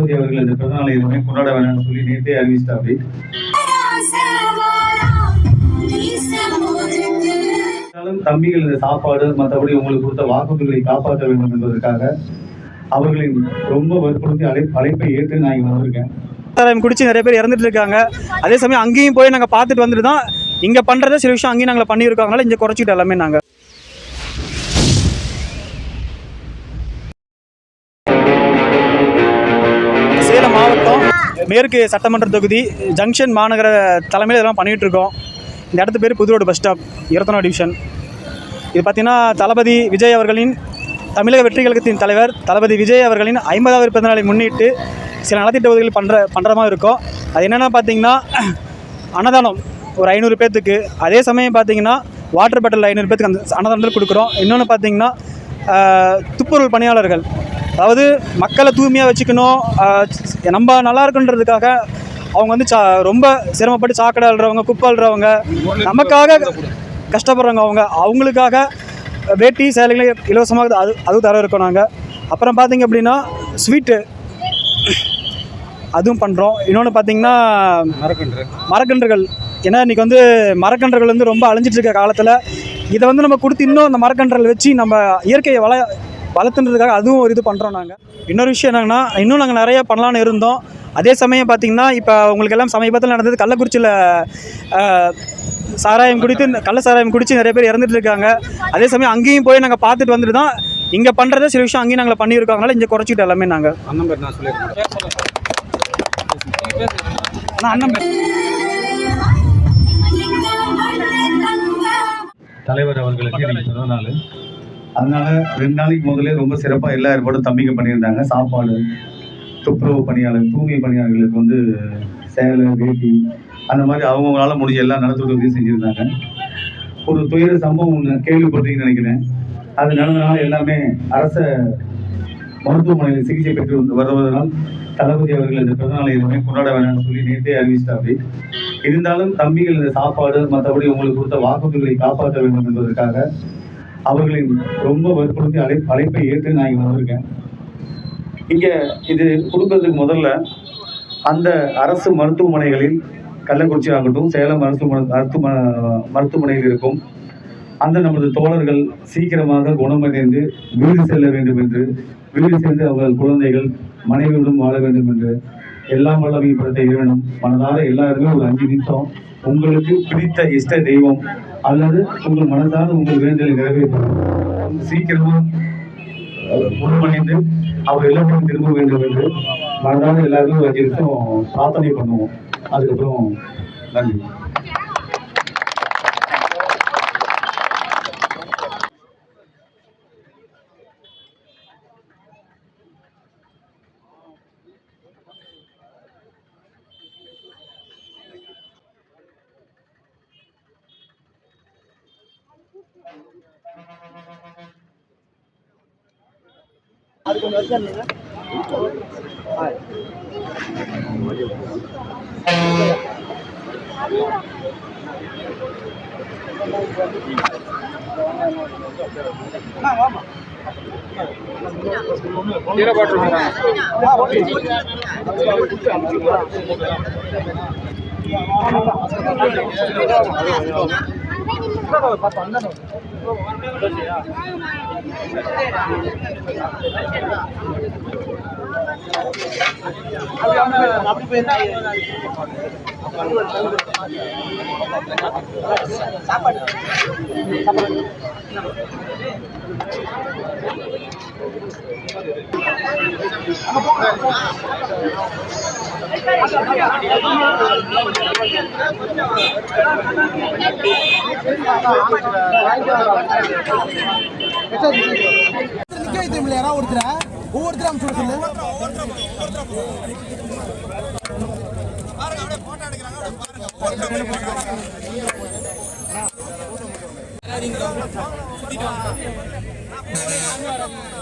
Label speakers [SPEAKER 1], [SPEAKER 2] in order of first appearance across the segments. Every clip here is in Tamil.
[SPEAKER 1] தளபதி அவர்கள் இந்த பிறந்தநாளை எதுவுமே கொண்டாட வேணாம்னு சொல்லி நேற்றே அறிவிச்சிட்டாப்படி இருந்தாலும் தம்பிகள் இந்த சாப்பாடு மற்றபடி உங்களுக்கு கொடுத்த வாக்குறுதிகளை காப்பாற்ற வேண்டும் என்பதற்காக அவர்களின் ரொம்ப வற்புறுத்தி அழை அழைப்பை ஏற்று நான் இங்கே வந்திருக்கேன்.
[SPEAKER 2] சாராயம் குடிச்சு நிறைய பேர் இறந்துட்டு இருக்காங்க. அதே சமயம் அங்கேயும் போய் நாங்கள் பார்த்துட்டு வந்துட்டு தான் இங்கே பண்ணுறத சில விஷயம் அங்கேயும் நாங்கள் பண்ணியிருக்கோங்கனால இங்கே குறைச்சிட்டு எல்லாமே நாங்கள் மேற்கு சட்டமன்ற தொகுதி ஜங்ஷன் மாநகர தலைமையில் இதெல்லாம் பண்ணிகிட்டு இருக்கோம். இந்த இடத்து பேர் புதுரோடு பஸ் ஸ்டாப் இருபத்தொன்னா டிவிஷன். இது பார்த்திங்கன்னா தளபதி விஜய் அவர்களின் தமிழக வெற்றி கழகத்தின் தலைவர் தளபதி விஜய் அவர்களின் ஐம்பதாவது பிறந்த நாளை முன்னிட்டு சில நலத்திட்ட உதவிகள் பண்ணுற பண்ணுற மாதிரி இருக்கும். அது என்னென்னா பார்த்தீங்கன்னா அன்னதானம் ஒரு ஐநூறு பேர்த்துக்கு அதே சமயம் பார்த்தீங்கன்னா வாட்டர் பாட்டில் ஐநூறு பேர்த்துக்கு அந்த அன்னதானத்தில் கொடுக்குறோம். இன்னொன்று பார்த்தீங்கன்னா துப்புரவு பணியாளர்கள். அதாவது மக்களை தூய்மையாக வச்சுக்கணும் நம்ம நல்லா இருக்குன்றதுக்காக அவங்க வந்து சா ரொம்ப சிரமப்பட்டு சாக்கடை அழுறவங்க குப்பை அழுறவங்க நமக்காக கஷ்டப்படுறவங்க அவங்க. அவங்களுக்காக வேட்டி சேலைகளை இலவசமாக அது அதுவும் தர இருக்கோம் நாங்கள் அப்புறம் பார்த்திங்க அப்படின்னா ஸ்வீட்டு அதுவும் பண்ணுறோம் இன்னொன்று பார்த்தீங்கன்னா மரக்கன்றுகள். ஏன்னா இன்றைக்கி வந்து மரக்கன்றுகள் வந்து ரொம்ப அழிஞ்சிட்டு இருக்க காலத்தில் இதை வந்து நம்ம கொடுத்து இன்னும் அந்த மரக்கன்றுகள் வச்சு நம்ம இயற்கையை வள வளர்த்துன்றதுக்காக அதுவும் ஒரு இது பண்ணுறோம் நாங்கள் இன்னொரு விஷயம் என்னங்கன்னா இன்னும் நாங்கள் நிறைய பண்ணலான்னு இருந்தோம். அதே சமயம் பார்த்திங்கன்னா இப்போ உங்களுக்கு எல்லாம் சமீபத்தில் நடந்தது கள்ளக்குறிச்சியில் சாராயம் குடித்து கள்ள சாராயம் குடித்து நிறைய பேர் இறந்துட்டு இருக்காங்க. அதே சமயம் அங்கேயும் போய் நாங்கள் பார்த்துட்டு வந்துட்டு தான் இங்கே பண்ணுறத சில விஷயம் அங்கேயும் நாங்கள் பண்ணியிருக்கோங்கனால இங்கே குறைச்சிட்டு எல்லாமே நாங்கள்
[SPEAKER 3] அண்ணன் பேர் நான் சொல்லியிருக்கேன்.
[SPEAKER 2] அண்ணன் பேர்.
[SPEAKER 1] தலைவர் அவர்களுக்கு பிறந்த நாள் அதனால ரெண்டு நாளைக்கு முதல்ல ரொம்ப சிறப்பாக எல்லா ஏற்பாடும் தம்பிங்க பண்ணியிருந்தாங்க. சாப்பாடு துப்புரவு பணியாளர் தூய்மை பணியாளர்களுக்கு வந்து சேலை வேட்டி அந்த மாதிரி அவங்கவுங்களால முடிஞ்ச எல்லா நலத்துறை உதவியும் செஞ்சுருந்தாங்க. ஒரு துயர சம்பவம் ஒன்று கேள்விப்பட்டீங்கன்னு நினைக்கிறேன். அது நடந்தனால எல்லாமே அரச மருத்துவமனையில் சிகிச்சை பெற்று வந்து வருவதனால் தளபதி அவர்கள் இந்த பிறந்தநாளை எதுவுமே கொண்டாட வேணாம்னு சொல்லி நேற்றே அறிவிச்சிட்டாப்படி இருந்தாலும் தம்பிகள் இந்த சாப்பாடு மற்றபடி உங்களுக்கு கொடுத்த வாக்குறுதிகளை காப்பாற்ற வேண்டும் என்பதற்காக அவர்களின் ரொம்ப வற்புறுத்தி அழை அழைப்பை ஏற்று நான் இங்கே வந்திருக்கேன். இங்கே இது கொடுக்கறதுக்கு முதல்ல அந்த அரசு மருத்துவமனைகளில் கள்ளக்குறிச்சி ஆகட்டும் சேலம் அரசு மருத்துவ மருத்துவமனையில் இருக்கும் அந்த நமது தோழர்கள் சீக்கிரமாக குணமடைந்து வீடு செல்ல வேண்டும் என்று வீடு சென்று அவர்கள் குழந்தைகள் மனைவியுடன் வாழ வேண்டும் என்று எல்லாம் வல்ல மீன்படுத்த இறைவனும் மனதார எல்லாருமே ஒரு அஞ்சு நிமிஷம் உங்களுக்கு பிடித்த இஷ்ட தெய்வம் அல்லது உங்கள் மனதார உங்கள் வேண்டலை நிறைவேற்றும் சீக்கிரமா அஹ், அவர் எல்லாரும் திரும்ப வேண்டும் என்று மனதார எல்லாருமே ஒரு அஞ்சு நிமிஷம் பிரார்த்தனை பண்ணுவோம். அதுக்கப்புறம் நன்றி.
[SPEAKER 3] கீரை பாட்டில்
[SPEAKER 4] நிக்க சாப்பாடு. யாராவது ஒருத்தர ஒவ்வொருத்தரும் அமுச்சு விட சொல்லு நல்லாது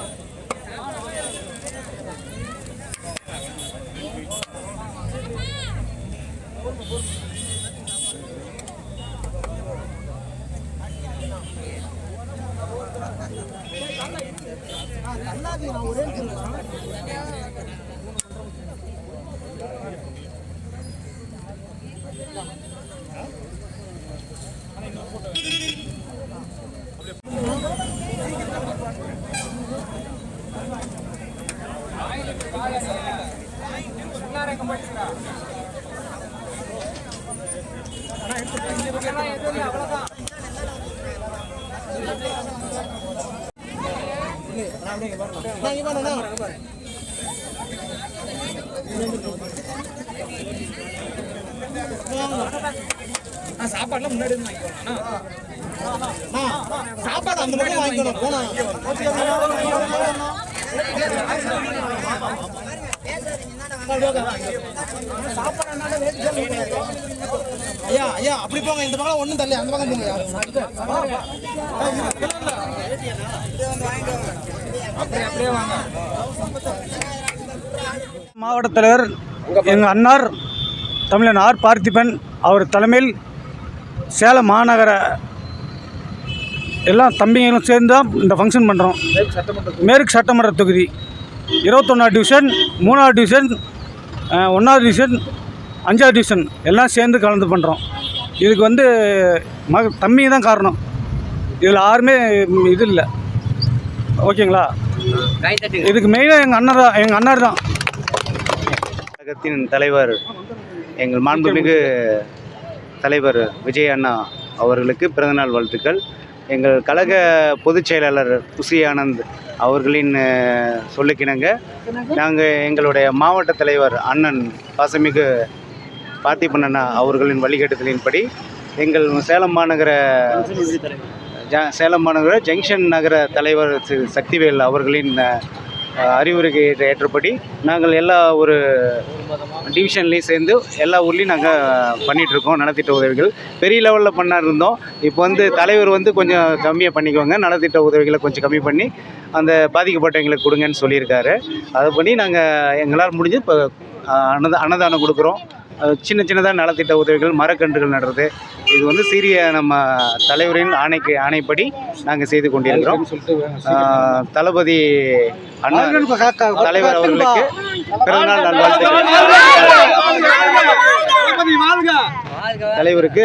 [SPEAKER 4] நான் முன்னாடி சாப்பாடு அந்த பக்கம் வாங்கிக்கணும் போனா ஐயா ஐயா அப்படி போங்க. இந்த பக்கம் ஒன்றும் தரல அந்த பக்கம் போங்க.
[SPEAKER 2] மாவட்ட தலைவர் எங்கள் அன்னார் தமிழன் ஆர் பார்த்திபன் அவர் தலைமையில் சேலம் மாநகர எல்லாம் தம்பிங்களும் சேர்ந்து தான் இந்த ஃபங்க்ஷன் பண்ணுறோம் மேற்கு சட்டமன்ற தொகுதி. இருபத்தொன்னாவது டிவிஷன் மூணாவது டிவிஷன் ஒன்றாவது டிவிஷன் அஞ்சாவது டிவிஷன் எல்லாம் சேர்ந்து கலந்து பண்ணுறோம் இதுக்கு வந்து மக தம்மி தான் காரணம். இதில் யாருமே இது இல்லை. ஓகேங்களா? இதுக்கு மெயினாக எங்கள் அண்ணன் தான் எங்கள் அண்ணார் தான்.
[SPEAKER 5] கழகத்தின் தலைவர் எங்கள் மாண்புமிகு தலைவர் விஜய் அண்ணா அவர்களுக்கு பிறந்தநாள் வாழ்த்துக்கள். எங்கள் கழக பொதுச் செயலாளர் குசி ஆனந்த் அவர்களின் சொல்லுக்கிணங்க. நாங்கள் எங்களுடைய மாவட்ட தலைவர் அண்ணன் பாசமிகு பார்த்திபன் அவர்களின் வழிகாட்டுதலின்படி எங்கள் சேலம் மாநகர ஜ சேலம் மாநகர ஜங்ஷன் நகர தலைவர் திரு சக்திவேல் அவர்களின் அறிவுரைக்கு ஏற்ற- ஏற்றபடி நாங்கள் எல்லா ஒரு டிவிஷன்லேயும் சேர்ந்து எல்லா ஊர்லேயும் நாங்கள் பண்ணிகிட்ருக்கோம் நலத்திட்ட உதவிகள். பெரிய லெவலில் பண்ணா இருந்தோம் இப்போ வந்து தலைவர் வந்து கொஞ்சம் கம்மியாக பண்ணிக்கோங்க நலத்திட்ட உதவிகளை கொஞ்சம் கம்மி பண்ணி அந்த பாதிக்கப்பட்டவங்களுக்கு கொடுங்கன்னு சொல்லியிருக்காரு. அதை பண்ணி நாங்கள் எங்களால் முடிஞ்சு இப்போ அன்னதானம் கொடுக்குறோம். சின்ன சின்னதாக நலத்திட்ட உதவிகள் மரக்கன்றுகள் நடுறது. இது வந்து சீரிய நம்ம தலைவரின் ஆணைக்கு ஆணைப்படி நாங்கள் செய்து கொண்டிருக்கிறோம். தளபதி அண்ணா தலைவர் அவர்களுக்கு பிறந்தநாள் நல்வாழ்த்துக்கள். தலைவருக்கு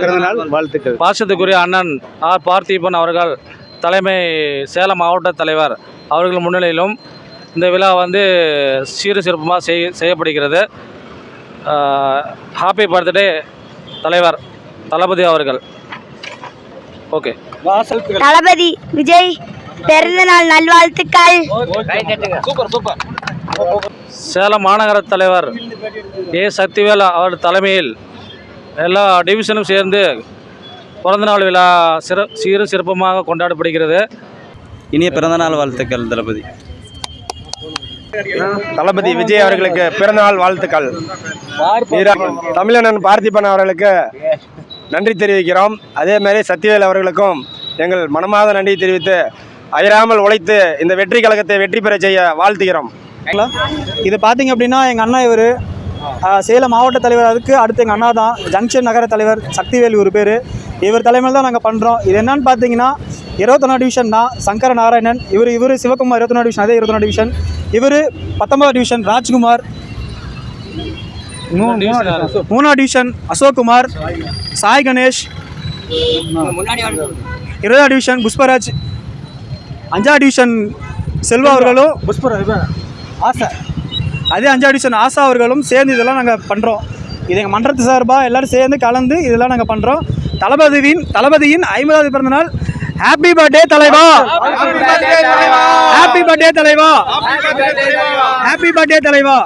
[SPEAKER 5] பிறந்தநாள் வாழ்த்துக்கள்.
[SPEAKER 6] பாசத்துக்குரிய அண்ணன் ஆர். பார்த்திபன் அவர்கள் தலைமை சேலம் மாவட்ட தலைவர் அவர்கள் முன்னிலையிலும் இந்த விழா வந்து சீர சிறப்புமாக செய் செய்யப்படுகிறது. ஹாப்பி பர்த்டே தலைவர் தளபதி அவர்கள். ஓகே.
[SPEAKER 7] தளபதி விஜய் பிறந்தநாள் நல்வாழ்த்துக்கள்.
[SPEAKER 6] சேலம் மாநகர தலைவர் ஏ. சக்திவேல் அவர் தலைமையில் எல்லா டிவிஷனும் சேர்ந்து பிறந்தநாள் விழா சிற சீர சிறப்பமாக கொண்டாடப்படுகிறது.
[SPEAKER 8] இனிய பிறந்தநாள் வாழ்த்துக்கள் தளபதி.
[SPEAKER 9] தளபதி விஜய் அவர்களுக்கு பிறந்தநாள் வாழ்த்துக்கள். தமிழனன் பார்த்திபன் அவர்களுக்கு நன்றி தெரிவிக்கிறோம். அதே மாதிரி சத்யவேல் அவர்களுக்கும் எங்கள் மனமாத நன்றி தெரிவித்து அயராமல் உழைத்து இந்த வெற்றி கழகத்தை வெற்றி பெற செய்ய வாழ்த்துகிறோம்.
[SPEAKER 2] இது பார்த்தீங்க அப்படின்னா எங்கள் அண்ணா இவர் சேலம் மாவட்ட தலைவர் அதுக்கு அடுத்து எங்கள் அண்ணா தான் ஜங்ஷன் நகர தலைவர் சக்திவேல் இவர் பேர். இவர் தலைமையில் தான் நாங்கள் பண்ணுறோம் இது என்னன்னு பார்த்தீங்கன்னா இருபத்தொன்னா டிவிஷன் தான் சங்கர நாராயணன் இவர் இவர் சிவகுமார் இருபத்தொன்னா டிவிஷன் அதே இருபத்தொன்னா டிவிஷன் இவர் பத்தொன்பது டிவிஷன் ராஜ்குமார். மூ- மூணாவது மூணாவது டிவிஷன் அசோக்குமார் சாய் கணேஷ். இருபதாம் டிவிஷன் புஷ்பராஜ். அஞ்சாவது டிவிஷன் செல்வா அவர்களும். புஷ்பராஜ் ஆசை. அதே அஞ்சாவது டிவிஷன் ஆசா அவர்களும் சேர்ந்து இதெல்லாம் நாங்கள் பண்ணுறோம் இது எங்கள் மன்றத்து சார்பாக எல்லாரும் சேர்ந்து கலந்து இதெல்லாம் நாங்கள் பண்ணுறோம் தளபதியின் தளபதியின் ஐம்பதாவது பிறந்த நாள் ஹாப்பி பர்த்டே தலைவா. ஹாப்பி பர்த்டே தலைவா. ஹாப்பி பர்த்டே தலைவா.